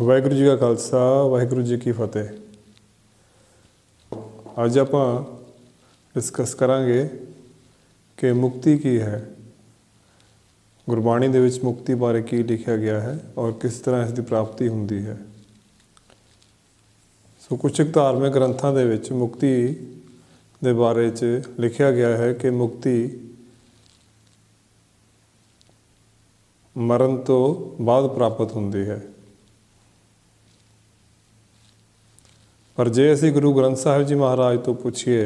ਵਾਹਿਗੁਰੂ ਜੀ ਕਾ ਖਾਲਸਾ, ਵਾਹਿਗੁਰੂ ਜੀ ਕੀ ਫਤਿਹ। ਅੱਜ ਆਪਾਂ ਡਿਸਕਸ ਕਰਾਂਗੇ ਕਿ ਮੁਕਤੀ ਕੀ ਹੈ। ਗੁਰਬਾਣੀ ਦੇ ਵਿੱਚ ਮੁਕਤੀ ਬਾਰੇ ਕੀ ਲਿਖਿਆ ਗਿਆ ਹੈ ਔਰ ਕਿਸ ਤਰ੍ਹਾਂ ਇਸ ਦੀ ਪ੍ਰਾਪਤੀ ਹੁੰਦੀ ਹੈ। ਸੋ ਕੁਝ ਕੁ ਧਾਰਮਿਕ ਗ੍ਰੰਥਾਂ ਦੇ ਵਿੱਚ ਮੁਕਤੀ ਦੇ ਬਾਰੇ 'ਚ ਲਿਖਿਆ ਗਿਆ ਹੈ ਕਿ ਮੁਕਤੀ ਮਰਨ ਤੋਂ ਬਾਅਦ ਪ੍ਰਾਪਤ ਹੁੰਦੀ ਹੈ। ਪਰ ਜੇ ਅਸੀਂ ਗੁਰੂ ਗ੍ਰੰਥ ਸਾਹਿਬ ਜੀ ਮਹਾਰਾਜ ਤੋਂ ਪੁੱਛੀਏ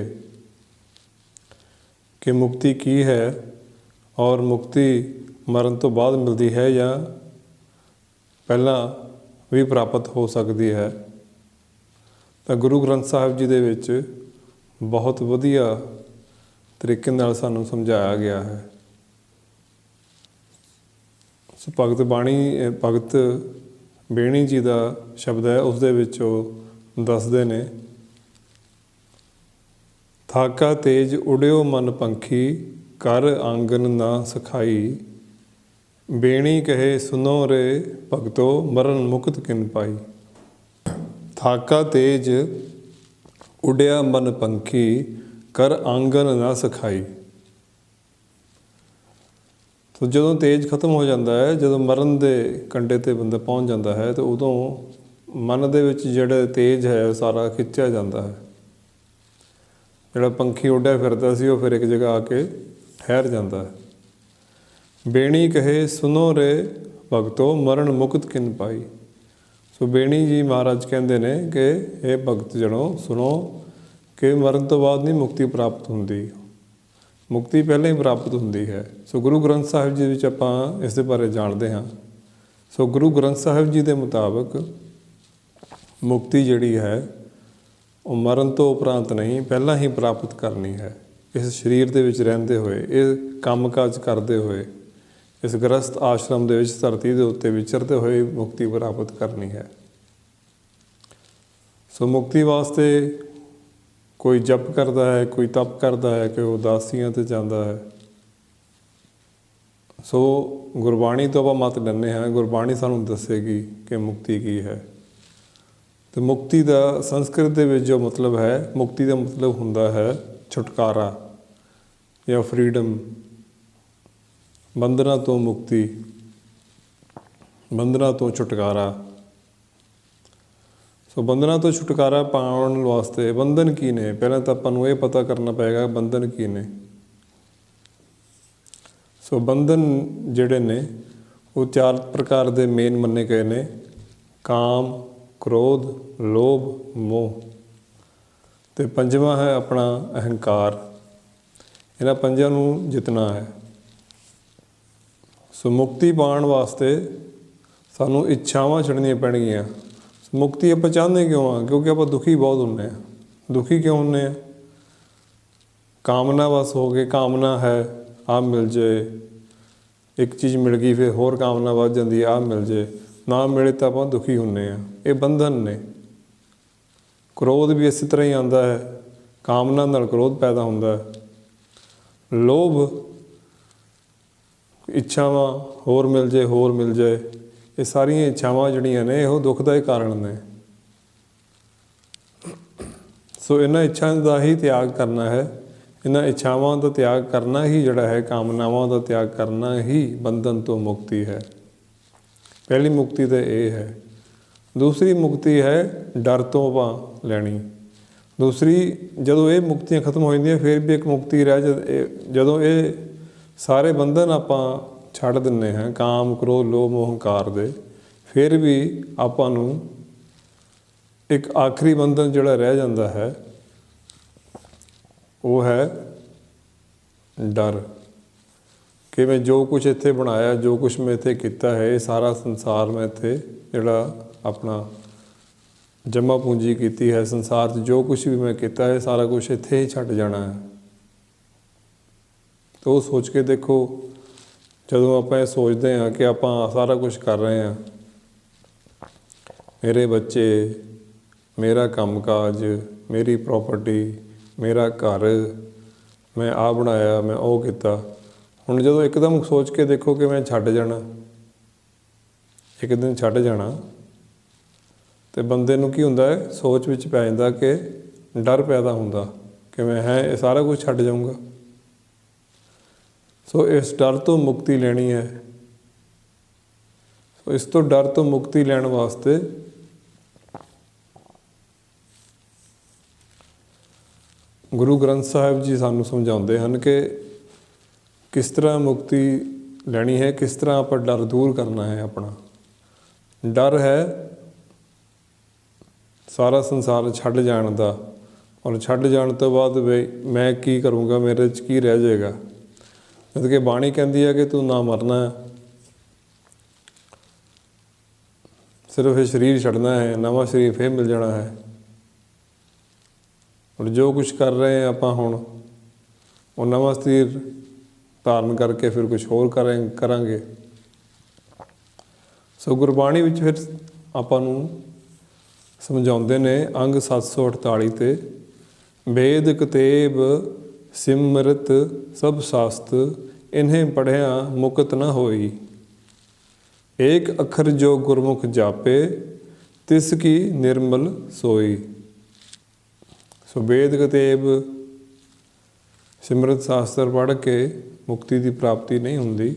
ਕਿ ਮੁਕਤੀ ਕੀ ਹੈ ਔਰ ਮੁਕਤੀ ਮਰਨ ਤੋਂ ਬਾਅਦ ਮਿਲਦੀ ਹੈ ਜਾਂ ਪਹਿਲਾਂ ਵੀ ਪ੍ਰਾਪਤ ਹੋ ਸਕਦੀ ਹੈ, ਤਾਂ ਗੁਰੂ ਗ੍ਰੰਥ ਸਾਹਿਬ ਜੀ ਦੇ ਵਿੱਚ ਬਹੁਤ ਵਧੀਆ ਤਰੀਕੇ ਨਾਲ ਸਾਨੂੰ ਸਮਝਾਇਆ ਗਿਆ ਹੈ। ਸੋ ਭਗਤ ਬਾਣੀ, ਭਗਤ ਬੇਣੀ ਜੀ ਦਾ ਸ਼ਬਦ ਹੈ, ਉਸ ਦੇ ਵਿੱਚ ਉਹ ਦੱਸਦੇ ਨੇ, ਥਾਕਾ ਤੇਜ ਉਡਿਓ ਮਨ ਪੰਖੀ, ਕਰ ਆਂਗਨ ਨਾ ਸਖਾਈ। ਬੇਣੀ ਕਹੇ ਸੁਨੋ ਰੇ ਭਗਤੋ, ਮਰਨ ਮੁਕਤ ਕਿਨ ਪਾਈ। ਥਾਕਾ ਤੇਜ ਉਡਿਆ ਮਨ ਪੰਖੀ, ਕਰ ਆਂਗਨ ਨਾ ਸਖਾਈ। ਤੋ ਜਦੋਂ ਤੇਜ ਖਤਮ ਹੋ ਜਾਂਦਾ ਹੈ, ਜਦੋਂ ਮਰਨ ਦੇ ਕੰਡੇ ਤੇ ਬੰਦਾ ਪਹੁੰਚ ਜਾਂਦਾ ਹੈ, ਤੇ ਉਦੋਂ ਮਨ ਦੇ ਵਿੱਚ ਜਿਹੜਾ ਤੇਜ ਹੈ, ਉਹ ਸਾਰਾ ਖਿੱਚਿਆ ਜਾਂਦਾ ਹੈ। ਜਿਹੜਾ ਪੰਖੀ ਉੱਡਿਆ ਫਿਰਦਾ ਸੀ, ਉਹ ਫਿਰ ਇੱਕ ਜਗ੍ਹਾ ਆ ਕੇ ਠਹਿਰ ਜਾਂਦਾ ਹੈ। ਬੇਣੀ ਕਹੇ, ਸੁਨੋ ਰੇ ਭਗਤੋ, ਮਰਨ ਮੁਕਤ ਕਿਨ ਪਾਈ? ਸੋ ਬੇਣੀ ਜੀ ਮਹਾਰਾਜ ਕਹਿੰਦੇ ਨੇ ਕਿ ਇਹ ਭਗਤ ਜਣੋ ਸੁਣੋ ਕਿ ਮਰਨ ਤੋਂ ਬਾਅਦ ਨਹੀਂ ਮੁਕਤੀ ਪ੍ਰਾਪਤ ਹੁੰਦੀ। ਮੁਕਤੀ ਪਹਿਲਾਂ ਹੀ ਪ੍ਰਾਪਤ ਹੁੰਦੀ ਹੈ। ਸੋ ਗੁਰੂ ਗ੍ਰੰਥ ਸਾਹਿਬ ਜੀ ਵਿੱਚ ਆਪਾਂ ਇਸ ਦੇ ਬਾਰੇ ਜਾਣਦੇ ਹਾਂ। ਸੋ ਗੁਰੂ ਗ੍ਰੰਥ ਸਾਹਿਬ ਜੀ ਦੇ ਮੁਤਾਬਕ ਮੁਕਤੀ ਜਿਹੜੀ ਹੈ, ਉਹ ਮਰਨ ਤੋਂ ਉਪਰੰਤ ਨਹੀਂ, ਪਹਿਲਾਂ ਹੀ ਪ੍ਰਾਪਤ ਕਰਨੀ ਹੈ। ਇਸ ਸਰੀਰ ਦੇ ਵਿੱਚ ਰਹਿੰਦੇ ਹੋਏ, ਇਹ ਕੰਮਕਾਜ ਕਰਦੇ ਹੋਏ, ਇਸ ਗ੍ਰਸਤ ਆਸ਼ਰਮ ਦੇ ਵਿੱਚ, ਧਰਤੀ ਦੇ ਉੱਤੇ ਵਿਚਰਦੇ ਹੋਏ ਮੁਕਤੀ ਪ੍ਰਾਪਤ ਕਰਨੀ ਹੈ। ਸੋ ਮੁਕਤੀ ਵਾਸਤੇ ਕੋਈ ਜਪ ਕਰਦਾ ਹੈ, ਕੋਈ ਤਪ ਕਰਦਾ ਹੈ, ਕੋਈ ਉਦਾਸੀਆਂ ਤੇ ਜਾਂਦਾ ਹੈ। ਸੋ ਗੁਰਬਾਣੀ ਤੋਂ ਆਪਾਂ ਮਤ ਲੈਂਦੇ ਹਾਂ, ਗੁਰਬਾਣੀ ਸਾਨੂੰ ਦੱਸੇਗੀ ਕਿ ਮੁਕਤੀ ਕੀ ਹੈ। ਤੇ ਮੁਕਤੀ ਦਾ ਸੰਸਕ੍ਰਿਤ ਦੇ ਵਿੱਚ ਜੋ ਮਤਲਬ ਹੈ, ਮੁਕਤੀ ਦਾ ਮਤਲਬ ਹੁੰਦਾ ਹੈ ਛੁਟਕਾਰਾ ਜਾਂ ਫਰੀडम ਬੰਧਨਾਂ ਤੋਂ ਮੁਕਤੀ, ਬੰਧਨਾਂ ਤੋਂ ਛੁਟਕਾਰਾ। ਸੋ ਬੰਧਨਾਂ ਤੋਂ ਛੁਟਕਾਰਾ ਪਾਉਣ ਵਾਸਤੇ ਬੰਧਨ ਕੀ ਨੇ? ਪਹਿਲਾਂ ਤਾਂ ਆਪਾਂ ਨੂੰ ਇਹ ਪਤਾ ਕਰਨਾ ਪਏਗਾ ਬੰਧਨ ਕੀ ਨੇ। ਸੋ ਬੰਧਨ ਜਿਹੜੇ ਨੇ, ਉਹ ਚਾਰ ਪ੍ਰਕਾਰ ਦੇ ਮੇਨ ਮੰਨੇ ਗਏ ਨੇ। ਕਾਮ ਕ੍ਰੋਧ, ਲੋਭ, ਮੋਹ। ਤੇ ਪੰਜਵਾਂ ਹੈ ਆਪਣਾ ਅਹੰਕਾਰ। ਇਹਨਾਂ ਪੰਜਾਂ ਨੂੰ ਜਿੱਤਣਾ ਹੈ। ਸੋ ਮੁਕਤੀ ਪਾਉਣ ਵਾਸਤੇ ਸਾਨੂੰ ਇੱਛਾਵਾਂ ਛੱਡਣੀਆਂ ਪੈਣਗੀਆਂ। ਮੁਕਤੀ ਆਪਾਂ ਚਾਹੁੰਦੇ ਕਿਉਂ ਆ? ਕਿਉਂਕਿ ਆਪਾਂ ਦੁਖੀ ਬਹੁਤ ਹੁੰਨੇ ਆ ਦੁਖੀ ਕਿਉਂ ਹੁੰਨੇ ਆ ਕਾਮਨਾ ਵਸ ਹੋ ਗਏ ਕਾਮਨਾ ਹੈ ਆ ਮਿਲ ਜਾਏ ਇੱਕ ਚੀਜ਼ ਮਿਲ ਗਈ, ਫਿਰ ਹੋਰ ਕਾਮਨਾ ਵੱਧ ਜਾਂਦੀ ਆ ਮਿਲ ਜਾਏ ਨਾ ਮਿਲੇ ਤਾਂ ਆਪਾਂ ਦੁਖੀ ਹੁੰਨੇ ਆ। ਇਹ ਬੰਧਨ ਨੇ। ਕ੍ਰੋਧ ਵੀ ਇਸੇ ਤਰ੍ਹਾਂ ਹੀ ਆਉਂਦਾ ਹੈ। ਕਾਮਨਾ ਨਾਲ ਕ੍ਰੋਧ ਪੈਦਾ ਹੁੰਦਾ ਹੈ। ਲੋਭ, ਇੱਛਾਵਾਂ ਹੋਰ ਮਿਲ ਜਾਏ, ਹੋਰ ਮਿਲ ਜਾਏ, ਇਹ ਸਾਰੀਆਂ ਇੱਛਾਵਾਂ ਜਿਹੜੀਆਂ ਨੇ, ਇਹੋ ਦੁੱਖ ਦਾ ਹੀ ਕਾਰਨ ਨੇ। ਸੋ ਇਹਨਾਂ ਇੱਛਾਵਾਂ ਦਾ ਹੀ ਤਿਆਗ ਕਰਨਾ ਹੈ। ਇਹਨਾਂ ਇੱਛਾਵਾਂ ਦਾ ਤਿਆਗ ਕਰਨਾ ਹੀ ਜਿਹੜਾ ਹੈ, ਕਾਮਨਾਵਾਂ ਦਾ ਤਿਆਗ ਕਰਨਾ ਹੀ ਬੰਧਨ ਤੋਂ ਮੁਕਤੀ ਹੈ। ਪਹਿਲੀ ਮੁਕਤੀ ਤਾਂ ਇਹ ਹੈ। ਦੂਸਰੀ ਮੁਕਤੀ ਹੈ ਡਰ ਤੋਂ ਆਪਾਂ ਲੈਣੀ। ਦੂਸਰੀ, ਜਦੋਂ ਇਹ ਮੁਕਤੀਆਂ ਖਤਮ ਹੋ ਜਾਂਦੀਆਂ, ਫਿਰ ਵੀ ਇੱਕ ਮੁਕਤੀ ਰਹਿ ਜਦ ਇਹ- ਜਦੋਂ ਇਹ ਸਾਰੇ ਬੰਧਨ ਆਪਾਂ ਛੱਡ ਦਿੰਨੇ ਹਾਂ, ਕਾਮ, ਕ੍ਰੋਧ, ਲੋਭ ਮੋਹ ਹੰਕਾਰ ਦੇ, ਫਿਰ ਵੀ ਆਪਾਂ ਨੂੰ ਇੱਕ ਆਖਰੀ ਬੰਧਨ ਜਿਹੜਾ ਰਹਿ ਜਾਂਦਾ ਹੈ, ਉਹ ਹੈ ਡਰ। ਕਿ ਮੈਂ ਜੋ ਕੁਝ ਇੱਥੇ ਬਣਾਇਆ, ਜੋ ਕੁਝ ਮੈਂ ਇੱਥੇ ਕੀਤਾ ਹੈ, ਇਹ ਸਾਰਾ ਸੰਸਾਰ ਮੈਂ ਇੱਥੇ ਜਿਹੜਾ ਆਪਣਾ ਜਮਾ ਪੂੰਜੀ ਕੀਤੀ ਹੈ, ਸੰਸਾਰ 'ਚ ਜੋ ਕੁਝ ਵੀ ਮੈਂ ਕੀਤਾ ਹੈ, ਸਾਰਾ ਕੁਝ ਇੱਥੇ ਹੀ ਛੱਡ ਜਾਣਾ ਹੈ। ਤਾਂ ਉਹ ਸੋਚ ਕੇ ਦੇਖੋ, ਜਦੋਂ ਆਪਾਂ ਇਹ ਸੋਚਦੇ ਹਾਂ ਕਿ ਆਪਾਂ ਸਾਰਾ ਕੁਝ ਕਰ ਰਹੇ ਹਾਂ, ਮੇਰੇ ਬੱਚੇ, ਮੇਰਾ ਕੰਮਕਾਜ, ਮੇਰੀ ਪ੍ਰਾਪਰਟੀ ਮੇਰਾ ਘਰ, ਮੈਂ ਆ ਬਣਾਇਆ, ਮੈਂ ਉਹ ਕੀਤਾ ਹੁਣ ਜਦੋਂ ਇੱਕਦਮ ਸੋਚ ਕੇ ਦੇਖੋ ਕਿ ਮੈਂ ਛੱਡ ਜਾਣਾ, ਇੱਕ ਦਿਨ ਛੱਡ ਜਾਣਾ, ਤੇ ਬੰਦੇ ਨੂੰ ਕੀ ਹੁੰਦਾ ਹੈ? ਸੋਚ ਵਿੱਚ ਪੈ ਜਾਂਦਾ ਕਿ ਡਰ ਪੈਦਾ ਹੁੰਦਾ ਕਿ ਮੈਂ ਹੈ, ਇਹ ਸਾਰਾ ਕੁਝ ਛੱਡ ਜਾਊਂਗਾ। ਸੋ ਇਸ ਡਰ ਤੋਂ ਮੁਕਤੀ ਲੈਣੀ ਹੈ। ਸੋ ਇਸ ਤੋਂ ਡਰ ਤੋਂ ਮੁਕਤੀ ਲੈਣ ਵਾਸਤੇ ਗੁਰੂ ਗ੍ਰੰਥ ਸਾਹਿਬ ਜੀ ਸਾਨੂੰ ਸਮਝਾਉਂਦੇ ਹਨ ਕਿ ਕਿਸ ਤਰ੍ਹਾਂ ਮੁਕਤੀ ਲੈਣੀ ਹੈ, ਕਿਸ ਤਰ੍ਹਾਂ ਆਪਾਂ ਡਰ ਦੂਰ ਕਰਨਾ ਹੈ ਆਪਣਾ। ਡਰ ਹੈ ਸਾਰਾ ਸੰਸਾਰ ਛੱਡ ਜਾਣ ਦਾ ਔਰ ਛੱਡ ਜਾਣ ਤੋਂ ਬਾਅਦ ਵੀ ਮੈਂ ਕੀ ਕਰੂੰਗਾ, ਮੇਰੇ 'ਚ ਕੀ ਰਹਿ ਜਾਏਗਾ। ਜਦ ਕਿ ਬਾਣੀ ਕਹਿੰਦੀ ਹੈ ਕਿ ਤੂੰ ਨਾ ਮਰਨਾ ਹੈ। ਸਿਰਫ ਇਹ ਸਰੀਰ ਛੱਡਣਾ ਹੈ, ਨਵਾਂ ਸਰੀਰ ਫੇਰ ਮਿਲ ਜਾਣਾ ਹੈ। ਔਰ ਜੋ ਕੁਝ ਕਰ ਰਹੇ ਹਾਂ ਆਪਾਂ ਹੁਣ, ਉਹ ਨਵਾਂ ਸਰੀਰ ਧਾਰਨ ਕਰਕੇ ਫਿਰ ਕੁਝ ਹੋਰ ਕਰਾਂਗੇ। ਸੋ ਗੁਰਬਾਣੀ ਵਿੱਚ ਫਿਰ ਆਪਾਂ ਨੂੰ ਸਮਝਾਉਂਦੇ ਨੇ ਅੰਗ 748 ਤੇ, ਵੇਦ ਕਤੇਬ ਸਿਮਰਤ ਸਭ ਸਾਸਤ, ਇਨਹੇ ਪੜਿਆ ਮੁਕਤ ਨ ਹੋਈ। ਏਕ ਅੱਖਰ ਜੋ ਗੁਰਮੁਖ ਜਾਪੇ, ਤਿਸ ਕੀ ਨਿਰਮਲ ਸੋਈ। ਸੋ ਵੇਦ ਕਤੇਬ ਸਿਮਰਤ ਸ਼ਾਸਤਰ ਪੜ੍ਹ ਕੇ ਮੁਕਤੀ ਦੀ ਪ੍ਰਾਪਤੀ ਨਹੀਂ ਹੁੰਦੀ,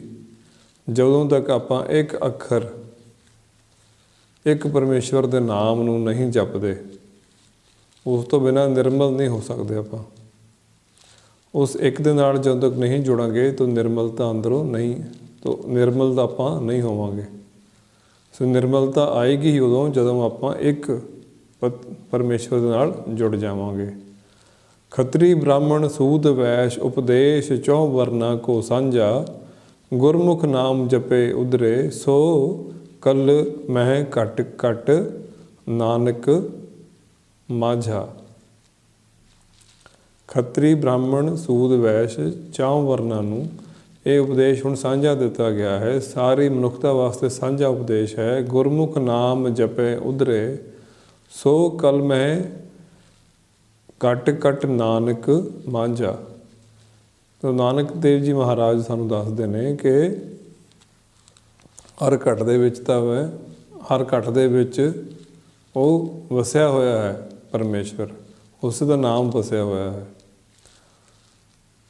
ਜਦੋਂ ਤੱਕ ਆਪਾਂ ਇੱਕ ਅੱਖਰ, ਇੱਕ ਪਰਮੇਸ਼ਵਰ ਦੇ ਨਾਮ ਨੂੰ ਨਹੀਂ ਜਪਦੇ, ਉਸ ਤੋਂ ਬਿਨਾ ਨਿਰਮਲ ਨਹੀਂ ਹੋ ਸਕਦੇ ਆਪਾਂ। ਉਸ ਇੱਕ ਦੇ ਨਾਲ ਜਦੋਂ ਤੱਕ ਨਹੀਂ ਜੁੜਾਂਗੇ, ਤਾਂ ਨਿਰਮਲਤਾ ਅੰਦਰੋਂ ਨਹੀਂ, ਤਾਂ ਨਿਰਮਲ ਦਾ ਆਪਾਂ ਨਹੀਂ ਹੋਵਾਂਗੇ। ਸੋ ਨਿਰਮਲਤਾ ਆਏਗੀ ਹੀ ਉਦੋਂ ਜਦੋਂ ਆਪਾਂ ਇੱਕ ਪ- ਪਰਮੇਸ਼ਵਰ ਦੇ ਨਾਲ ਜੁੜ ਜਾਵਾਂਗੇ। ਖੱਤਰੀ ਬ੍ਰਾਹਮਣ ਸੂਦ ਵੈਸ਼ ਉਪਦੇਸ਼ ਚੌ ਵਰਨਾ ਕੋ ਸਾਂਝਾ, ਗੁਰਮੁਖ ਨਾਮ ਜਪੇ ਉਧਰੇ, ਸੋ ਕਲ ਮਹਿ ਘਟ ਘਟ ਨਾਨਕ ਮਾਝਾ। ਖੱਤਰੀ ਬ੍ਰਾਹਮਣ ਸੂਦ ਵੈਸ਼ ਚੌ ਵਰਨਾ ਨੂੰ ਇਹ ਉਪਦੇਸ਼ ਹੁਣ ਸਾਂਝਾ ਦਿੱਤਾ ਗਿਆ ਹੈ। ਸਾਰੀ ਮਨੁੱਖਤਾ ਵਾਸਤੇ ਸਾਂਝਾ ਉਪਦੇਸ਼ ਹੈ। ਗੁਰਮੁਖ ਨਾਮ ਜਪੇ ਉਧਰੇ, ਸੋ ਕਲ ਮਹਿ ਕਟ ਕਟ ਨਾਨਕ ਮਾਂਝਾ। ਤਾਂ ਨਾਨਕ ਦੇਵ ਜੀ ਮਹਾਰਾਜ ਸਾਨੂੰ ਦੱਸਦੇ ਨੇ ਕਿ ਹਰ ਘਟ ਦੇ ਵਿੱਚ ਤਾਂ ਵੈ, ਹਰ ਘਟ ਦੇ ਵਿੱਚ ਉਹ ਵਸਿਆ ਹੋਇਆ ਹੈ ਪਰਮੇਸ਼ਵਰ। ਉਸ ਦਾ ਨਾਮ ਵਸਿਆ ਹੋਇਆ ਹੈ।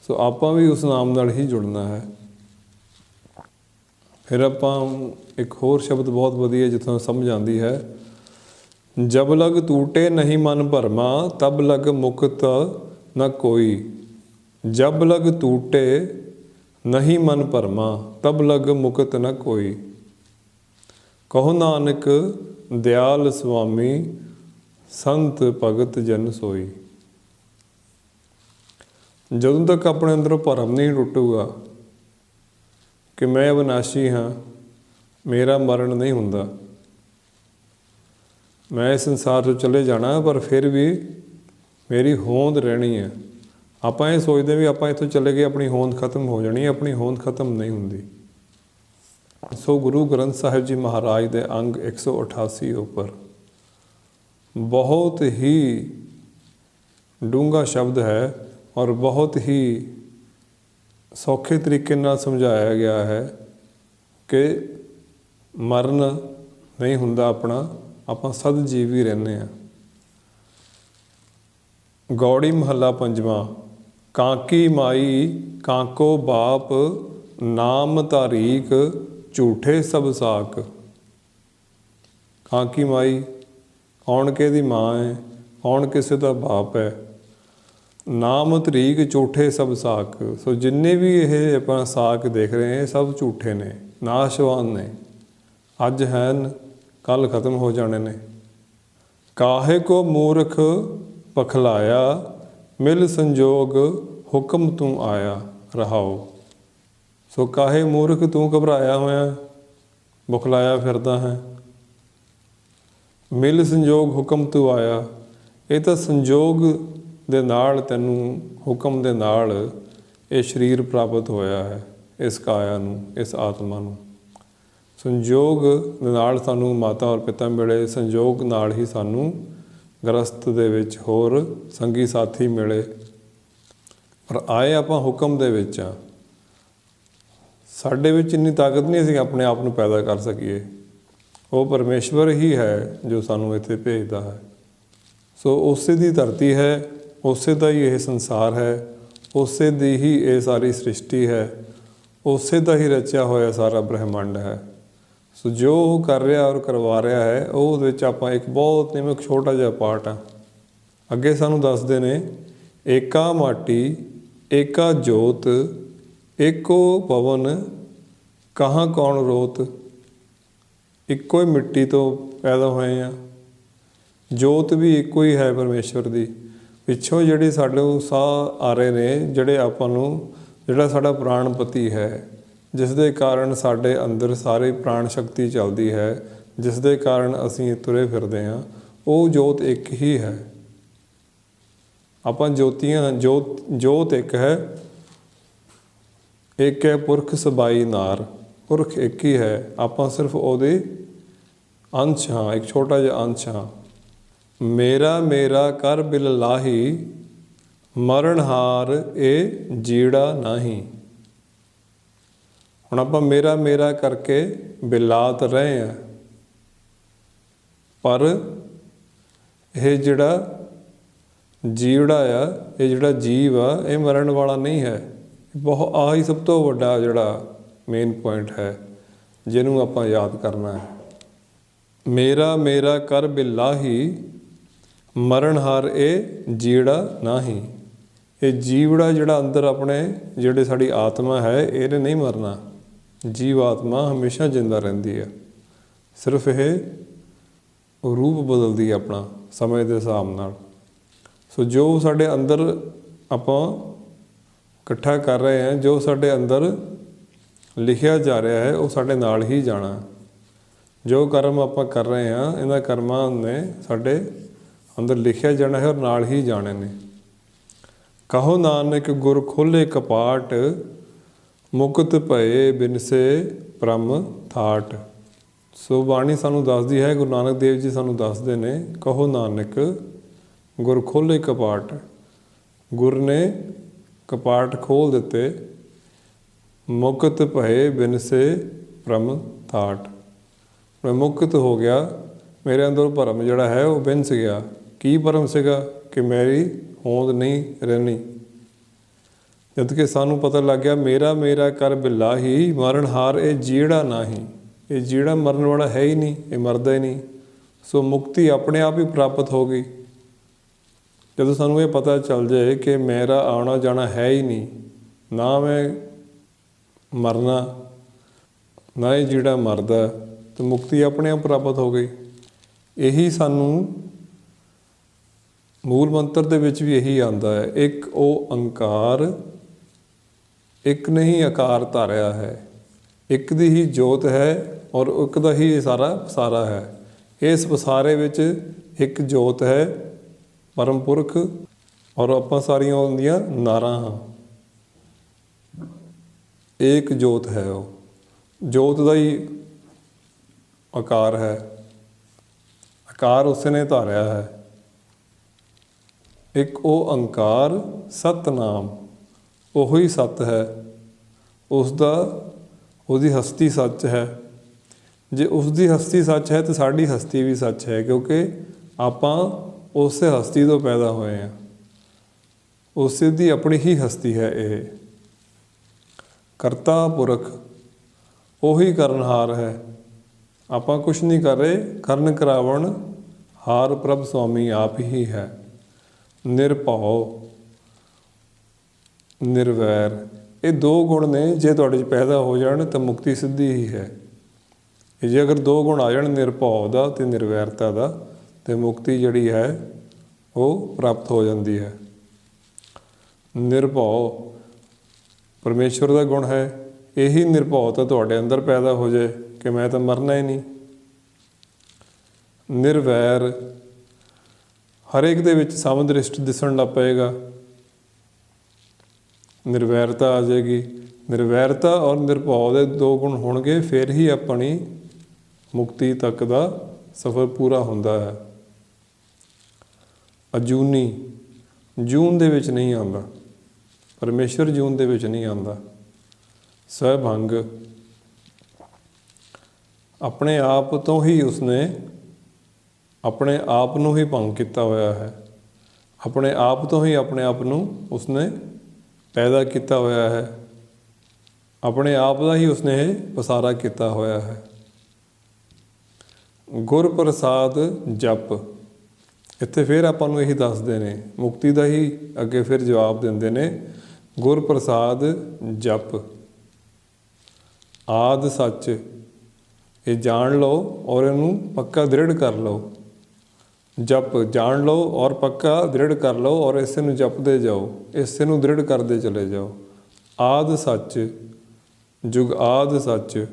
ਸੋ ਆਪਾਂ ਵੀ ਉਸ ਨਾਮ ਨਾਲ ਹੀ ਜੁੜਨਾ ਹੈ। ਫਿਰ ਆਪਾਂ ਇੱਕ ਹੋਰ ਸ਼ਬਦ ਬਹੁਤ ਵਧੀਆ ਜਿੱਥੋਂ ਸਮਝ ਆਉਂਦੀ ਹੈ। ਜਬ ਲਗ ਟੂਟੇ ਨਹੀਂ ਮਨ ਭਰਮਾ, ਤਬ ਲਗ ਮੁਕਤ ਨ ਕੋਈ। ਜਬ ਲਗ ਟੂਟੇ ਨਹੀਂ ਮਨ ਭਰਮਾ, ਤਬ ਲਗ ਮੁਕਤ ਨ ਕੋਈ। ਕਹੋ ਨਾਨਕ, ਦਿਆਲ ਸੁਆਮੀ, ਸੰਤ ਭਗਤ ਜਨ ਸੋਈ। ਜਦੋਂ ਤੱਕ ਆਪਣੇ ਅੰਦਰੋਂ ਭਰਮ ਨਹੀਂ ਟੁੱਟੂਗਾ ਕਿ ਮੈਂ ਅਵਿਨਾਸ਼ੀ ਹਾਂ, ਮੇਰਾ ਮਰਨ ਨਹੀਂ ਹੁੰਦਾ। ਮੈਂ ਇਸ ਸੰਸਾਰ ਤੋਂ ਚਲੇ ਜਾਣਾ, ਪਰ ਫਿਰ ਵੀ ਮੇਰੀ ਹੋਂਦ ਰਹਿਣੀ ਹੈ। ਆਪਾਂ ਇਹ ਸੋਚਦੇ ਵੀ ਆਪਾਂ ਇੱਥੋਂ ਚਲੇ ਗਏ, ਆਪਣੀ ਹੋਂਦ ਖਤਮ ਹੋ ਜਾਣੀ ਹੈ, ਆਪਣੀ ਹੋਂਦ ਖਤਮ ਨਹੀਂ ਹੁੰਦੀ। ਸੋ ਗੁਰੂ ਗ੍ਰੰਥ ਸਾਹਿਬ ਜੀ ਮਹਾਰਾਜ ਦੇ ਅੰਗ 188 ਉੱਪਰ ਬਹੁਤ ਹੀ ਡੂੰਘਾ ਸ਼ਬਦ ਹੈ ਔਰ ਬਹੁਤ ਹੀ ਸੌਖੇ ਤਰੀਕੇ ਨਾਲ ਸਮਝਾਇਆ ਗਿਆ ਹੈ ਕਿ ਮਰਨ ਨਹੀਂ ਹੁੰਦਾ ਆਪਣਾ ਆਪਾਂ ਸਦ ਜੀਵੀ ਰਹਿੰਦੇ ਆ ਗੌੜੀ ਮਹੱਲਾ ਪੰਜਵਾਂ, ਕਾਂਕੀ ਮਾਈ ਕਾਂਕੋ ਬਾਪ ਨਾਮ ਤਾਰੀਕ ਝੂਠੇ ਸਭ ਸਾਕ। ਕਾਂਕੀ ਮਾਈ, ਕੌਣ ਕਿਹਦੀ ਮਾਂ ਹੈ, ਕੌਣ ਕਿਸੇ ਦਾ ਬਾਪ ਹੈ। ਨਾਮ ਤਰੀਕ ਝੂਠੇ ਸਭ ਸਾਕ। ਸੋ ਜਿੰਨੇ ਵੀ ਇਹ ਆਪਾਂ ਸਾਕ ਦੇਖ ਰਹੇ ਹਾਂ ਸਭ ਝੂਠੇ ਨੇ, ਨਾਸ਼ਵਾਨ ਨੇ। ਅੱਜ ਹਨ ਕੱਲ ਖਤਮ ਹੋ ਜਾਣੇ ਨੇ। ਕਾਹੇ ਕੋ ਮੂਰਖ ਪਖਲਾਇਆ, ਮਿਲ ਸੰਜੋਗ ਹੁਕਮ ਤੂੰ ਆਇਆ ਰਹਾਓ। ਸੋ ਕਾਹੇ ਮੂਰਖ ਤੂੰ ਘਬਰਾਇਆ ਹੋਇਆ, ਬੁਖਲਾਇਆ ਫਿਰਦਾ ਹੈ। ਮਿਲ ਸੰਜੋਗ ਹੁਕਮ ਤੂੰ ਆਇਆ, ਇਹ ਤਾਂ ਸੰਜੋਗ ਦੇ ਨਾਲ ਤੈਨੂੰ ਹੁਕਮ ਦੇ ਨਾਲ ਇਹ ਸਰੀਰ ਪ੍ਰਾਪਤ ਹੋਇਆ ਹੈ, ਇਸ ਕਾਇਆ ਨੂੰ, ਇਸ ਆਤਮਾ ਨੂੰ। ਸੰਜੋਗ ਦੇ ਨਾਲ ਸਾਨੂੰ ਮਾਤਾ ਔਰ ਪਿਤਾ ਮਿਲੇ ਸੰਜੋਗ ਨਾਲ ਹੀ ਸਾਨੂੰ ਗ੍ਰਸਥ ਦੇ ਵਿੱਚ ਹੋਰ ਸੰਗੀ ਸਾਥੀ ਮਿਲੇ। ਪਰ ਆਏ ਆਪਾਂ ਹੁਕਮ ਦੇ ਵਿੱਚ ਆ। ਸਾਡੇ ਵਿੱਚ ਇੰਨੀ ਤਾਕਤ ਨਹੀਂ ਅਸੀਂ ਆਪਣੇ ਆਪ ਨੂੰ ਪੈਦਾ ਕਰ ਸਕੀਏ। ਉਹ ਪਰਮੇਸ਼ਵਰ ਹੀ ਹੈ ਜੋ ਸਾਨੂੰ ਇੱਥੇ ਭੇਜਦਾ ਹੈ। ਸੋ ਉਸੇ ਦੀ ਧਰਤੀ ਹੈ, ਉਸੇ ਦਾ ਹੀ ਇਹ ਸੰਸਾਰ ਹੈ, ਉਸੇ ਦੀ ਹੀ ਇਹ ਸਾਰੀ ਸ੍ਰਿਸ਼ਟੀ ਹੈ, ਉਸੇ ਦਾ ਹੀ ਰਚਿਆ ਹੋਇਆ ਸਾਰਾ ਬ੍ਰਹਿਮੰਡ ਹੈ। ਸੋ ਜੋ ਉਹ ਕਰ ਰਿਹਾ ਔਰ ਕਰਵਾ ਰਿਹਾ ਹੈ, ਉਹ ਉਹਦੇ ਵਿੱਚ ਆਪਾਂ ਇੱਕ ਬਹੁਤ ਨਿਮਕ ਛੋਟਾ ਜਿਹਾ ਪਾਰਟ ਆ। ਅੱਗੇ ਸਾਨੂੰ ਦੱਸਦੇ ਨੇ, ਏਕਾ ਮਾਟੀ, ਏਕਾ ਜੋਤ, ਏਕੋ ਪਵਨ, ਕਹਾਂ ਕੌਣ ਰੋਤ? ਇੱਕੋ ਹੀ ਮਿੱਟੀ ਤੋਂ ਪੈਦਾ ਹੋਏ ਆ। ਜੋਤ ਵੀ ਇੱਕੋ ਹੀ ਹੈ ਪਰਮੇਸ਼ਵਰ ਦੀ। ਪਿੱਛੋਂ ਜਿਹੜੀ ਸਾਡੇ ਨੂੰ ਸਾਹ ਆ ਰਹੇ ਨੇ, ਜਿਹੜੇ ਆਪਾਂ ਨੂੰ, ਜਿਹੜਾ ਸਾਡਾ ਪ੍ਰਾਣਪਤੀ ਹੈ ਜਿਸ ਦੇ ਕਾਰਨ ਸਾਡੇ ਅੰਦਰ ਸਾਰੇ ਪ੍ਰਾਣ ਸ਼ਕਤੀ ਚੱਲਦੀ ਹੈ, ਜਿਸ ਦੇ ਕਾਰਨ ਅਸੀਂ ਤੁਰੇ ਫਿਰਦੇ ਹਾਂ, ਉਹ ਜੋਤ ਇੱਕ ਹੀ ਹੈ। ਆਪਾਂ ਜੋਤੀਆਂ, ਜੋਤ ਜੋਤ ਇੱਕ ਹੈ। ਇੱਕ ਹੈ ਪੁਰਖ ਸਬਾਈ ਨਾਰ, ਪੁਰਖ ਇੱਕ ਹੀ ਹੈ। ਆਪਾਂ ਸਿਰਫ ਉਹਦੇ ਅੰਸ਼ ਹਾਂ, ਇੱਕ ਛੋਟਾ ਜਿਹਾ ਅੰਸ਼ ਹਾਂ। ਮੇਰਾ ਮੇਰਾ ਕਰ ਬਿਲ ਲਾਹੀ ਮਰਨਹਾਰ ਇਹ ਜੀੜਾ ਨਹੀਂ। ਹੁਣ ਆਪਾਂ ਮੇਰਾ ਮੇਰਾ ਕਰਕੇ ਬਿਲਾਤ ਰਹੇ ਆ ਪਰ ਇਹ ਜਿਹੜਾ ਜੀਵੜਾ ਆ, ਇਹ ਜਿਹੜਾ ਜੀਵ ਆ, ਇਹ ਮਰਨ ਵਾਲਾ ਨਹੀਂ ਹੈ। ਬਹੁਤ ਆਹੀ ਸਭ ਤੋਂ ਵੱਡਾ ਜਿਹੜਾ ਮੇਨ ਪੁਆਇੰਟ ਹੈ, ਜਿਹਨੂੰ ਆਪਾਂ ਯਾਦ ਕਰਨਾ ਹੈ। ਮੇਰਾ ਮੇਰਾ ਕਰ ਬਿਲਾਹੀ, ਮਰਨ ਹਾਰ ਇਹ ਜੀੜਾ ਨਹੀਂ। ਇਹ ਜੀਵੜਾ ਜਿਹੜਾ ਅੰਦਰ ਆਪਣੇ, ਜਿਹੜੇ ਸਾਡੀ ਆਤਮਾ ਹੈ, ਇਹਨੇ ਨਹੀਂ ਮਰਨਾ। ਜੀਵ ਆਤਮਾ ਹਮੇਸ਼ਾ ਜਿੰਦਾ ਰਹਿੰਦੀ ਹੈ। ਸਿਰਫ ਇਹ ਰੂਪ ਬਦਲਦੀ ਹੈ ਆਪਣਾ ਸਮੇਂ ਦੇ ਹਿਸਾਬ ਨਾਲ। ਸੋ ਜੋ ਸਾਡੇ ਅੰਦਰ ਆਪਾਂ ਇਕੱਠਾ ਕਰ ਰਹੇ ਹਾਂ, ਜੋ ਸਾਡੇ ਅੰਦਰ ਲਿਖਿਆ ਜਾ ਰਿਹਾ ਹੈ, ਉਹ ਸਾਡੇ ਨਾਲ ਹੀ ਜਾਣਾ ਹੈ। ਜੋ ਕਰਮ ਆਪਾਂ ਕਰ ਰਹੇ ਹਾਂ, ਇਹਨਾਂ ਕਰਮਾਂ ਨੇ ਸਾਡੇ ਅੰਦਰ ਲਿਖਿਆ ਜਾਣਾ ਹੈ ਔਰ ਨਾਲ ਹੀ ਜਾਣੇ ਨੇ। ਕਹੋ ਨਾਨਕ ਗੁਰ ਖੋਲੇ ਕਪਾਟ ਮੁਕਤ ਭਏ ਬਿਨਸੇ ਪ੍ਰਮ ਥਾਟ। ਸੋ ਬਾਣੀ ਸਾਨੂੰ ਦੱਸਦੀ ਹੈ, ਗੁਰੂ ਨਾਨਕ ਦੇਵ ਜੀ ਸਾਨੂੰ ਦੱਸਦੇ ਨੇ, ਕਹੋ ਨਾਨਕ, ਗੁਰ ਖੋਲੇ ਕਪਾਟ। ਗੁਰ ਨੇ ਕਪਾਟ ਖੋਲ ਦਿੱਤੇ, ਮੁਕਤ ਭਏ ਬਿਨਸੇ ਪ੍ਰਮ ਥਾਟ। ਮੈਂ ਮੁਕਤ ਹੋ ਗਿਆ, ਮੇਰੇ ਅੰਦਰ ਭਰਮ ਜਿਹੜਾ ਹੈ ਉਹ ਬਿਨਸ ਗਿਆ। ਕੀ ਭਰਮ ਸੀਗਾ? ਕਿ ਮੇਰੀ ਹੋਂਦ ਨਹੀਂ ਰਹਿਣੀ। ਜਦ ਕਿ ਸਾਨੂੰ ਪਤਾ ਲੱਗ ਗਿਆ, ਮੇਰਾ ਮੇਰਾ ਕਰ ਬਿਲਾਹੀ ਮਰਨ ਹਾਰ ਇਹ ਜੀੜਾ ਨਹੀਂ। ਇਹ ਜੀੜਾ ਮਰਨ ਵਾਲਾ ਹੈ ਹੀ ਨਹੀਂ, ਇਹ ਮਰਦਾ ਹੀ ਨਹੀਂ। ਸੋ ਮੁਕਤੀ ਆਪਣੇ ਆਪ ਹੀ ਪ੍ਰਾਪਤ ਹੋ ਗਈ। ਜਦੋਂ ਸਾਨੂੰ ਇਹ ਪਤਾ ਚੱਲ ਜਾਏ ਕਿ ਮੇਰਾ ਆਉਣਾ ਜਾਣਾ ਹੈ ਹੀ ਨਹੀਂ, ਨਾ ਮੈਂ ਮਰਨਾ, ਨਾ ਇਹ ਜਿਹੜਾ ਮਰਦਾ, ਤੇ ਮੁਕਤੀ ਆਪਣੇ ਆਪ ਪ੍ਰਾਪਤ ਹੋ ਗਈ। ਇਹੀ ਸਾਨੂੰ ਮੂਲ ਮੰਤਰ ਦੇ ਵਿੱਚ ਵੀ ਇਹੀ ਆਂਦਾ ਹੈ, ਇੱਕ ਉਹ ਅੰਕਾਰ ਇੱਕ ਨੇ ਹੀ ਆਕਾਰ ਧਾਰਿਆ ਹੈ। ਇੱਕ ਦੀ ਹੀ ਜੋਤ ਹੈ ਔਰ ਇੱਕ ਦਾ ਹੀ ਸਾਰਾ ਪਸਾਰਾ ਹੈ। ਇਸ ਪਸਾਰੇ ਵਿੱਚ ਇੱਕ ਜੋਤ ਹੈ, ਪਰਮ ਪੁਰਖ, ਔਰ ਆਪਾਂ ਸਾਰੀਆਂ ਉਹਦੀਆਂ ਨਾਰਾਂ ਹਾਂ। ਇੱਕ ਜੋਤ ਹੈ ਉਹ। ਜੋਤ ਦਾ ਹੀ ਆਕਾਰ ਹੈ। ਆਕਾਰ ਉਸਨੇ ਧਾਰਿਆ ਹੈ। ਇੱਕ ਉਹ ਅੰਕਾਰ, ਸਤਨਾਮ। ਉਹੀ ਹੀ ਸਤ ਹੈ। ਉਸ ਦਾ ਉਹਦੀ ਹਸਤੀ ਸੱਚ ਹੈ। ਜੇ ਉਸ ਦੀ ਹਸਤੀ ਸੱਚ ਹੈ ਤਾਂ ਸਾਡੀ ਹਸਤੀ ਵੀ ਸੱਚ ਹੈ, ਕਿਉਂਕਿ ਆਪਾਂ ਉਸੇ ਹਸਤੀ ਤੋਂ ਪੈਦਾ ਹੋਏ ਹਾਂ। ਉਸੇ ਦੀ ਆਪਣੀ ਹੀ ਹਸਤੀ ਹੈ ਇਹ। ਕਰਤਾ ਪੁਰਖ, ਉਹੀ ਕਰਨਹਾਰ ਹੈ। ਆਪਾਂ ਕੁਝ ਨਹੀਂ ਕਰ ਰਹੇ, ਕਰਨ ਕਰਾਵਣ ਹਾਰ ਪ੍ਰਭ ਸੁਆਮੀ ਆਪ ਹੀ ਹੈ। ਨਿਰਭਉ। ਨਿਰਵੈਰ। ਇਹ ਦੋ ਗੁਣ ਨੇ, ਜੇ ਤੁਹਾਡੇ 'ਚ ਪੈਦਾ ਹੋ ਜਾਣ ਤਾਂ ਮੁਕਤੀ ਸਿੱਧੀ ਹੀ ਹੈ। ਇਹ ਜੇ ਅਗਰ ਦੋ ਗੁਣ ਆ ਜਾਣ, ਨਿਰਭਉ ਦਾ ਤੇ ਨਿਰਵੈਰਤਾ ਦਾ, ਤੇ ਮੁਕਤੀ ਜਿਹੜੀ ਹੈ, ਉਹ ਪ੍ਰਾਪਤ ਹੋ ਜਾਂਦੀ ਹੈ। ਨਿਰਭਉ ਪਰਮੇਸ਼ਵਰ ਦਾ ਗੁਣ ਹੈ। ਇਹੀ ਨਿਰਭਉਤਾ ਤੁਹਾਡੇ ਅੰਦਰ ਪੈਦਾ ਹੋ ਜਾਏ ਕਿ ਮੈਂ ਤਾਂ ਮਰਨਾ ਹੀ ਨਹੀਂ। ਨਿਰਵੈਰ ਹਰੇਕ ਦੇ ਵਿੱਚ ਸਮਦ੍ਰਿਸ਼ਟ ਦਿਸਣ ਲੱਗ ਪਏਗਾ। ਨਿਰਵੈਰਤਾ ਆ ਜਾਏਗੀ। ਨਿਰਵੈਰਤਾ ਔਰ ਨਿਰਭਉ ਦੇ ਦੋ ਗੁਣ ਹੋਣਗੇ, ਫਿਰ ਹੀ ਆਪਣੀ ਮੁਕਤੀ ਤੱਕ ਦਾ ਸਫ਼ਰ ਪੂਰਾ ਹੁੰਦਾ ਹੈ। ਅਜੂਨੀ ਜੂਨ ਦੇ ਵਿੱਚ ਨਹੀਂ ਆਉਂਦਾ। ਪਰਮੇਸ਼ਰ ਜੂਨ ਦੇ ਵਿੱਚ ਨਹੀਂ ਆਉਂਦਾ। ਸਹਿਭੰਗ ਆਪਣੇ ਆਪ ਤੋਂ ਹੀ ਉਸਨੇ ਆਪਣੇ ਆਪ ਨੂੰ ਹੀ ਭੰਗ ਕੀਤਾ ਹੋਇਆ ਹੈ। ਆਪਣੇ ਆਪ ਤੋਂ ਹੀ ਆਪਣੇ ਆਪ ਨੂੰ ਉਸਨੇ ਪੈਦਾ ਕੀਤਾ ਹੋਇਆ ਹੈ। ਆਪਣੇ ਆਪ ਦਾ ਹੀ ਉਸਨੇ ਇਹ ਪਸਾਰਾ ਕੀਤਾ ਹੋਇਆ ਹੈ। ਗੁਰ ਪ੍ਰਸਾਦ ਜਪ। ਇੱਥੇ ਫਿਰ ਆਪਾਂ ਨੂੰ ਇਹੀ ਦੱਸਦੇ ਨੇ, ਮੁਕਤੀ ਦਾ ਹੀ ਅੱਗੇ ਫਿਰ ਜਵਾਬ ਦਿੰਦੇ ਨੇ ਗੁਰ ਪ੍ਰਸਾਦ ਜਪ। ਆਦ ਸੱਚ। ਇਹ ਜਾਣ ਲਓ ਔਰ ਇਹਨੂੰ ਪੱਕਾ ਦ੍ਰਿੜ ਕਰ ਲਓ। ਜਪ ਜਾਣ ਲਓ ਔਰ ਪੱਕਾ ਦ੍ਰਿੜ ਕਰ ਲਓ ਔਰ ਇਸੇ ਨੂੰ ਜਪਦੇ ਜਾਓ, ਇਸੇ ਨੂੰ ਦ੍ਰਿੜ ਕਰਦੇ ਚਲੇ ਜਾਓ। ਆਦ ਸੱਚ, ਜੁਗ ਆਦ ਸੱਚ,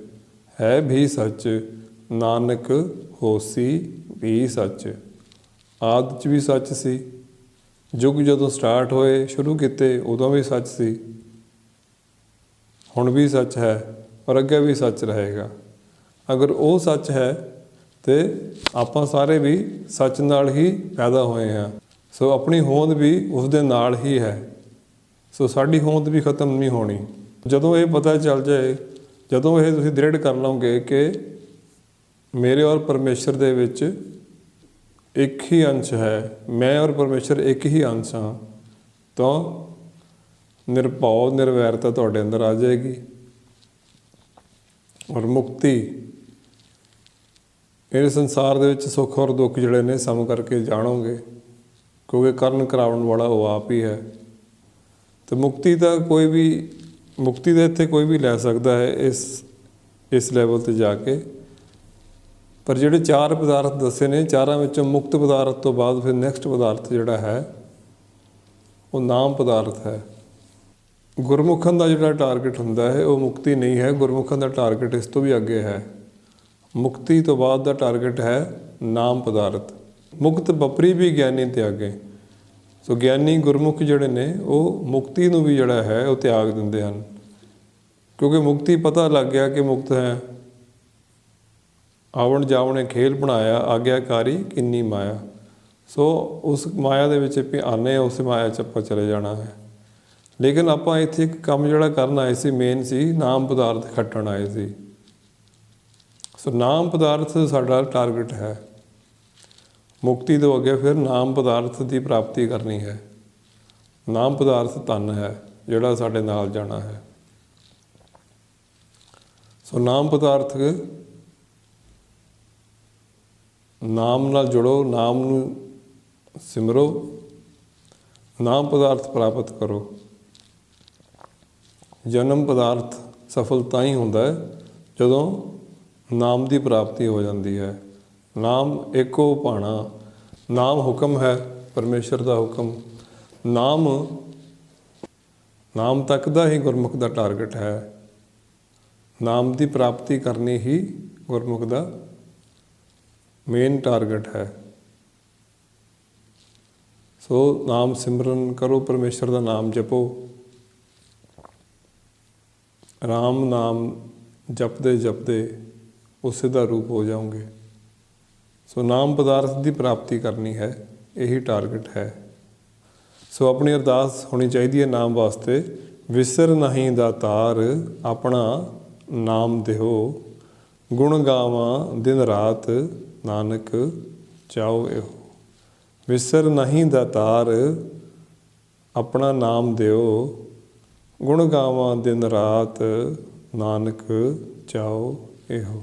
ਹੈ ਵੀ ਸੱਚ, ਨਾਨਕ ਹੋਸੀ ਵੀ ਸੱਚ। ਆਦ ਚ ਵੀ ਸੱਚ ਸੀ। ਯੁੱਗ ਜਦੋਂ ਸਟਾਰਟ ਹੋਏ, ਸ਼ੁਰੂ ਕੀਤੇ, ਉਦੋਂ ਵੀ ਸੱਚ ਸੀ। ਹੁਣ ਵੀ ਸੱਚ ਹੈ ਔਰ ਅੱਗੇ ਵੀ ਸੱਚ ਰਹੇਗਾ। ਅਗਰ ਉਹ ਸੱਚ ਹੈ ਤੇ ਆਪਾਂ ਸਾਰੇ ਵੀ ਸੱਚ ਨਾਲ ਹੀ ਪੈਦਾ ਹੋਏ ਹਾਂ। ਸੋ ਆਪਣੀ ਹੋਂਦ ਵੀ ਉਸ ਦੇ ਨਾਲ ਹੀ ਹੈ। ਸੋ ਸਾਡੀ ਹੋਂਦ ਵੀ ਖਤਮ ਨਹੀਂ ਹੋਣੀ। ਜਦੋਂ ਇਹ ਪਤਾ ਚੱਲ ਜਾਏ, ਜਦੋਂ ਇਹ ਤੁਸੀਂ ਦ੍ਰਿੜ ਕਰ ਲਓਗੇ ਕਿ ਮੇਰੇ ਔਰ ਪਰਮੇਸ਼ਰ ਦੇ ਵਿੱਚ ਇੱਕ ਹੀ ਅੰਸ਼ ਹੈ, ਮੈਂ ਔਰ ਪਰਮੇਸ਼ਰ ਇੱਕ ਹੀ ਅੰਸ਼ ਹਾਂ, ਤਾਂ ਨਿਰਭਉ ਨਿਰਵੈਰਤਾ ਤੁਹਾਡੇ ਅੰਦਰ ਆ ਜਾਏਗੀ। ਔਰ ਮੁਕਤੀ ਮੇਰੇ ਸੰਸਾਰ ਦੇ ਵਿੱਚ ਸੁੱਖ ਔਰ ਦੁੱਖ ਜਿਹੜੇ ਨੇ ਸਮ ਕਰਕੇ ਜਾਣੋਗੇ, ਕਿਉਂਕਿ ਕਰਨ ਕਰਾਉਣ ਵਾਲਾ ਉਹ ਆਪ ਹੀ ਹੈ। ਤੇ ਮੁਕਤੀ ਦਾ ਕੋਈ ਵੀ, ਮੁਕਤੀ ਦਾ ਇੱਥੇ ਕੋਈ ਵੀ ਲੈ ਸਕਦਾ ਹੈ ਇਸ ਇਸ ਲੈਵਲ ਤੇ ਜਾ ਕੇ। ਪਰ ਜਿਹੜੇ ਚਾਰ ਪਦਾਰਥ ਦੱਸੇ ਨੇ, ਚਾਰਾਂ ਵਿੱਚੋਂ ਮੁਕਤ ਪਦਾਰਥ ਤੋਂ ਬਾਅਦ ਫਿਰ ਨੈਕਸਟ ਪਦਾਰਥ ਜਿਹੜਾ ਹੈ, ਉਹ ਨਾਮ ਪਦਾਰਥ ਹੈ। ਗੁਰਮੁਖਾਂ ਦਾ ਜਿਹੜਾ ਟਾਰਗੇਟ ਹੁੰਦਾ ਹੈ, ਉਹ ਮੁਕਤੀ ਨਹੀਂ ਹੈ। ਗੁਰਮੁਖਾਂ ਦਾ ਟਾਰਗੇਟ ਇਸ ਤੋਂ ਵੀ ਅੱਗੇ ਹੈ। ਮੁਕਤੀ ਤੋਂ ਬਾਅਦ ਦਾ ਟਾਰਗੇਟ ਹੈ ਨਾਮ ਪਦਾਰਥ। ਮੁਕਤ ਬਪਰੀ ਵੀ ਗਿਆਨੀ ਤਿਆਗੇ ਸੋ ਗਿਆਨੀ ਗੁਰਮੁਖ ਜਿਹੜੇ ਨੇ, ਉਹ ਮੁਕਤੀ ਨੂੰ ਵੀ ਜਿਹੜਾ ਹੈ, ਉਹ ਤਿਆਗ ਦਿੰਦੇ ਹਨ। ਕਿਉਂਕਿ ਮੁਕਤੀ ਪਤਾ ਲੱਗ ਗਿਆ ਕਿ ਮੁਕਤ ਹੈ। ਆਵਣ ਜਾਵਣੇ ਖੇਲ ਬਣਾਇਆ, ਆਗਿਆਕਾਰੀ ਕਿੰਨੀ ਮਾਇਆ। ਸੋ ਉਸ ਮਾਇਆ ਦੇ ਵਿੱਚ ਵੀ ਆਨੇ, ਉਸ ਮਾਇਆ ਚ ਆਪਾਂ ਚਲੇ ਜਾਣਾ ਹੈ। ਲੇਕਿਨ ਆਪਾਂ ਇੱਥੇ ਇੱਕ ਕੰਮ ਜਿਹੜਾ ਕਰਨ ਆਏ ਸੀ ਮੇਨ ਸੀ, ਨਾਮ ਪਦਾਰਥ ਖੱਟਣ ਆਏ ਸੀ। ਸੋ ਨਾਮ ਪਦਾਰਥ ਸਾਡਾ ਟਾਰਗੇਟ ਹੈ। ਮੁਕਤੀ ਤੋਂ ਅੱਗੇ ਫਿਰ ਨਾਮ ਪਦਾਰਥ ਦੀ ਪ੍ਰਾਪਤੀ ਕਰਨੀ ਹੈ। ਨਾਮ ਪਦਾਰਥ ਧਨ ਹੈ, ਜਿਹੜਾ ਸਾਡੇ ਨਾਲ ਜਾਣਾ ਹੈ। ਸੋ ਨਾਮ ਪਦਾਰਥ ਨਾਮ ਨਾਲ ਜੁੜੋ, ਨਾਮ ਨੂੰ ਸਿਮਰੋ, ਨਾਮ ਪਦਾਰਥ ਪ੍ਰਾਪਤ ਕਰੋ। ਜਨਮ ਪਦਾਰਥ ਸਫਲ ਤਾਂ ਹੀ ਹੁੰਦਾ ਹੈ, ਜਦੋਂ ਨਾਮ ਦੀ ਪ੍ਰਾਪਤੀ ਹੋ ਜਾਂਦੀ ਹੈ। ਨਾਮ ਏਕੋ ਭਾਣਾ, ਨਾਮ ਹੁਕਮ ਹੈ, ਪਰਮੇਸ਼ਰ ਦਾ ਹੁਕਮ। ਨਾਮ ਨਾਮ ਤੱਕ ਦਾ ਹੀ ਗੁਰਮੁਖ ਦਾ ਟਾਰਗੇਟ ਹੈ। ਨਾਮ ਦੀ ਪ੍ਰਾਪਤੀ ਕਰਨੀ ਹੀ ਗੁਰਮੁਖ ਦਾ ਮੇਨ ਟਾਰਗੇਟ ਹੈ। ਸੋ ਨਾਮ ਸਿਮਰਨ ਕਰੋ, ਪਰਮੇਸ਼ਰ ਦਾ ਨਾਮ ਜਪੋ। ਰਾਮ ਨਾਮ ਜਪਦੇ ਜਪਦੇ ਉਸੇ ਦਾ ਰੂਪ ਹੋ ਜਾਓਗੇ। ਸੋ ਨਾਮ ਪਦਾਰਥ ਦੀ ਪ੍ਰਾਪਤੀ ਕਰਨੀ ਹੈ, ਇਹੀ ਟਾਰਗੇਟ ਹੈ। ਸੋ ਆਪਣੀ ਅਰਦਾਸ ਹੋਣੀ ਚਾਹੀਦੀ ਹੈ ਨਾਮ ਵਾਸਤੇ, ਵਿਸਰ ਨਹੀਂ ਦਾਤਾਰ ਆਪਣਾ ਨਾਮ ਦਿਓ, ਗੁਣ ਗਾਵਾਂ ਦਿਨ ਰਾਤ ਨਾਨਕ ਚਾਓ ਇਹੋ। ਵਿਸਰ ਨਹੀਂ ਦਾਤਾਰ ਆਪਣਾ ਨਾਮ ਦਿਓ, ਗੁਣ ਗਾਵਾਂ ਦਿਨ ਰਾਤ ਨਾਨਕ ਚਾਓ ਇਹੋ।